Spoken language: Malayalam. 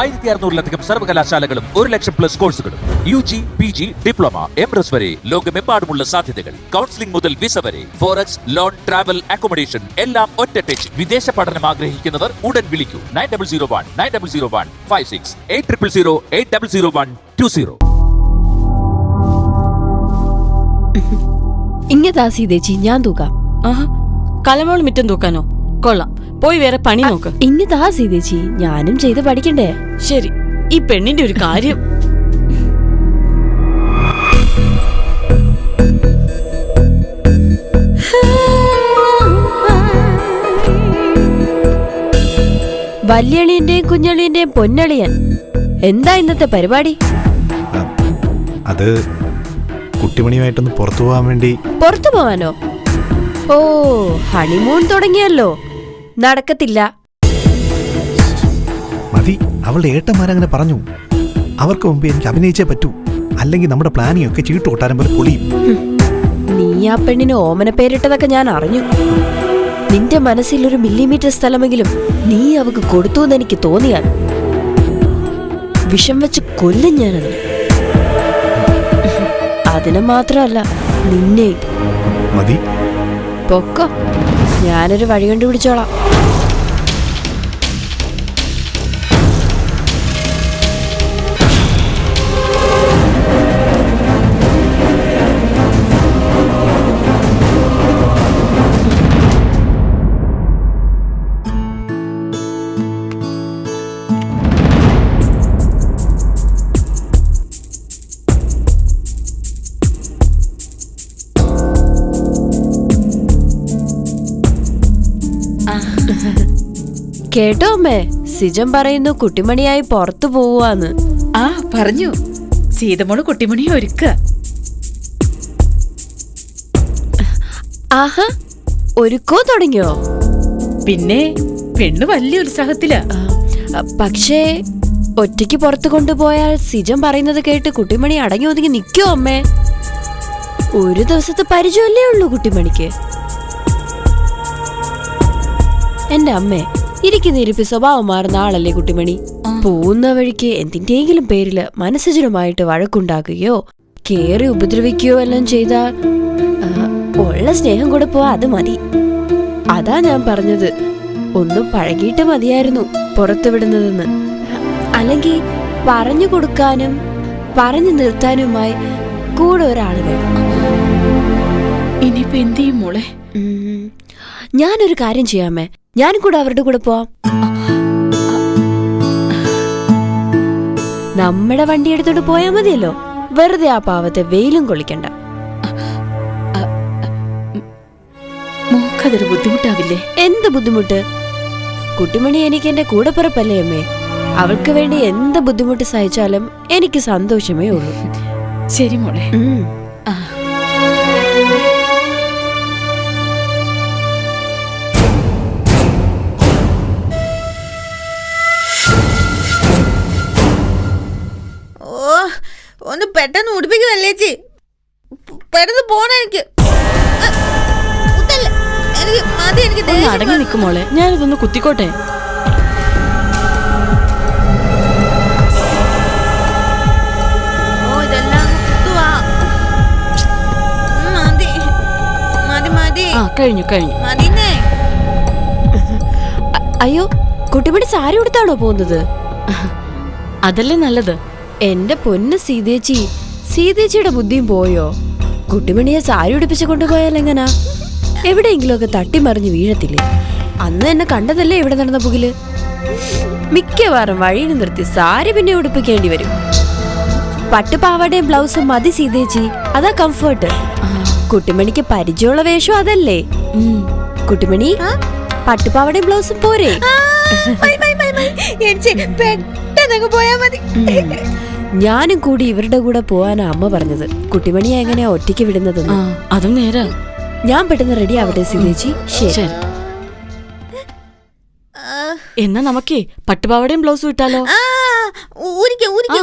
ആയിരത്തി അറുന്നൂറിലധികം സർവകലാശാലകളും ഒരു ലക്ഷം പ്ലസ് കോഴ്സുകളും U G P G diploma M S വരെ ലോകമെമ്പാടുമുള്ള സാധ്യതകൾ. കൗൺസിലിംഗ് മുതൽ വിസ വരെ ഫോറക്സ് ലോൺ ട്രാവൽ അക്കോമഡേഷൻ എല്ലാം ഒറ്റ ടച്ച് വിദേശ പഠനം ആഗ്രഹിക്കുന്നവർ ഉടൻ വിളിക്കൂ. Nine double zero one nine double zero one five six eight triple zero eight double zero one two zero ഇങ്ങതാ സീതേച്ചി ഞാൻ തൂക്കാം. ആഹാ കലമോൾ മിറ്റം തൂക്കാനോ? കൊള്ളാം. പോയി വേറെ പണി നോക്ക്. ഇങ്ങതാ സീതേച്ചി. ഞാനും ചെയ്ത് പഠിക്കണ്ടേ? ശരി. ഈ പെണ്ണിന്റെ ഒരു കാര്യം. വല്യളിയന്റെയും കുഞ്ഞളിയന്റെയും പൊന്നളിയൻ. എന്താ ഇന്നത്തെ പരിപാടി? അത് കുട്ടിമണിയുമായിട്ടൊന്ന് പുറത്തു പോകാൻ വേണ്ടി പുറത്തു പോവാനോ ഓ ഹണിമൂൺ തുടങ്ങിയല്ലോ. നടക്കത്തില്ല. മതി അവളുടെ ഏട്ടന്മാരങ്ങനെ പറഞ്ഞു. അവർക്ക് മുമ്പ് എനിക്ക് അഭിനയിച്ചേ പറ്റൂ. അല്ലെങ്കിൽ നമ്മുടെ പ്ലാനിംഗ് ഒക്കെ ചീട്ട് കൊട്ടാരം പോലെ പൊളിയും നീ ആ പെണ്ണിന് ഓമന പേരിട്ടതൊക്കെ ഞാൻ അറിഞ്ഞു. നിന്റെ മനസ്സിൽ ഒരു മില്ലിമീറ്റർ സ്ഥലമെങ്കിലും നീ അവക്ക് കൊടുത്തു എന്ന് എനിക്ക് തോന്നിയാൽ വിഷം വെച്ച് കൊല്ലും ഞാനതിന് അതിനെ മാത്രമല്ല നിന്നെ മതി പൊക്കോ. ഞാനൊരു വഴി കണ്ടുപിടിച്ചോളാം. കേട്ടോ അമ്മേ. സിജം പറയുന്നു കുട്ടിമണിയായി പുറത്തു പോവാന്ന് ആ പറഞ്ഞു. സീതമോൾ കുട്ടിമണി ഒരുക്ക ആഹാ ഒരുക്കോ തുടങ്ങിയോ? പിന്നെ പെണ്ണ് വലിയ ഉത്സാഹത്തിലാ. പക്ഷേ ഒറ്റയ്ക്ക് പുറത്തു കൊണ്ടുപോയാൽ സിജം പറയുന്നത് കേട്ട് കുട്ടിമണി അടങ്ങി ഒതുങ്ങി നിൽക്കോ അമ്മേ? ഒരു ദിവസത്തെ പരിചയമല്ലേ ഉള്ളൂ കുട്ടിമണിക്ക്. എന്റെ അമ്മേ ഇരിക്കുന്ന ഇരിപ്പി സ്വഭാവം മാറുന്ന ആളല്ലേ കുട്ടിമണി? പോകുന്ന വഴിക്ക് എന്തിന്റെയെങ്കിലും പേരിൽ മനസ്സജനുമായിട്ട് വഴക്കുണ്ടാക്കുകയോ കേറി ഉപദ്രവിക്കുകയോ എല്ലാം ചെയ്താൽ ഉള്ള സ്നേഹം കൂടെ പോവാ അത് മതി. അതാ ഞാൻ പറഞ്ഞത്. ഒന്നും പഴകിയിട്ട് മതിയായിരുന്നു പുറത്തു വിടുന്നതെന്ന്. അല്ലെങ്കിൽ പറഞ്ഞു കൊടുക്കാനും പറഞ്ഞു നിർത്താനുമായി കൂടെ ഒരാൾ വേണം. ഇനിയിപ്പോ എന്ത് ചെയ്യും മോളെ? ഞാനൊരു കാര്യം ചെയ്യാമേ. ഞാൻ കൂടെ അവരുടെ കൂടെ പോവാം. നമ്മുടെ വണ്ടി എടുത്തോണ്ട് പോയാ മതിയല്ലോ. വെറുതെ ആ പാവത്തെ വെയിലും കൊള്ളിക്കണ്ട. മോക്കതൊരു ബുദ്ധിമുട്ടാവില്ലേ? എന്ത് ബുദ്ധിമുട്ട്? കുട്ടിമണി എനിക്ക് എന്റെ കൂടെപ്പിറപ്പല്ലേ അമ്മേ? അവൾക്ക് വേണ്ടി എന്ത് ബുദ്ധിമുട്ട് സഹിച്ചാലും എനിക്ക് സന്തോഷമേ ഉള്ളൂ. ശരി മോളെ. ആ. പെട്ടെന്ന് ഉടുപ്പിക്കുമല്ലേ ചേച്ചി? പെട്ടെന്ന് പോണ എനിക്ക്. മതി അടങ്ങി ഞാനിതൊന്ന് കുത്തിക്കോട്ടെ. കഴിഞ്ഞു കഴിഞ്ഞു. അയ്യോ കുട്ടിമണി സാരി ഉടുത്താണോ പോകുന്നത്? അതല്ലേ നല്ലത്. എന്റെ പൊന്ന് സീതേച്ചി. സീതേച്ചിയുടെ ബുദ്ധിയും പോയോ? കുട്ടിമണിയെ സാരി ഉടുപ്പിച്ച് കൊണ്ടുപോയാൽ എങ്ങനാ? എവിടെയെങ്കിലുമൊക്കെ തട്ടിമറിഞ്ഞ് വീഴത്തില്ലേ? അന്ന് എന്നെ കണ്ടതല്ലേ ഇവിടെ നടന്ന പുകിൽ? മിക്കവാറും വഴിയിൽ നിർത്തി സാരി പിന്നെ ഉടുപ്പിക്കേണ്ടി വരും. പട്ടുപാവാടയും ബ്ലൗസും മതി സീതേച്ചി. അതാ കംഫർട്ട് കുട്ടിമണിക്ക് പരിചയമുള്ള വേഷം അതല്ലേ. കുട്ടിമണി പട്ടുപാവാടയും ബ്ലൗസും പോരെ? പെട്ടെന്ന് പോയാ മതി. ഞാനും കൂടി ഇവരുടെ കൂടെ പോവാനാ അമ്മ പറഞ്ഞത്. കുട്ടിമണിയെ എങ്ങനെയാ ഒറ്റയ്ക്ക് ആ വിടുന്നതെന്ന് അതും നേരാ. ഞാൻ പെട്ടെന്ന് റെഡി ആവട്ടെ സിതേച്ചി ശരി. എന്നാ നമുക്കേ പട്ടുപാവടയും ബ്ലൗസും ഇട്ടാലോ? ആ ഊരി ആ, ഊരിക്ക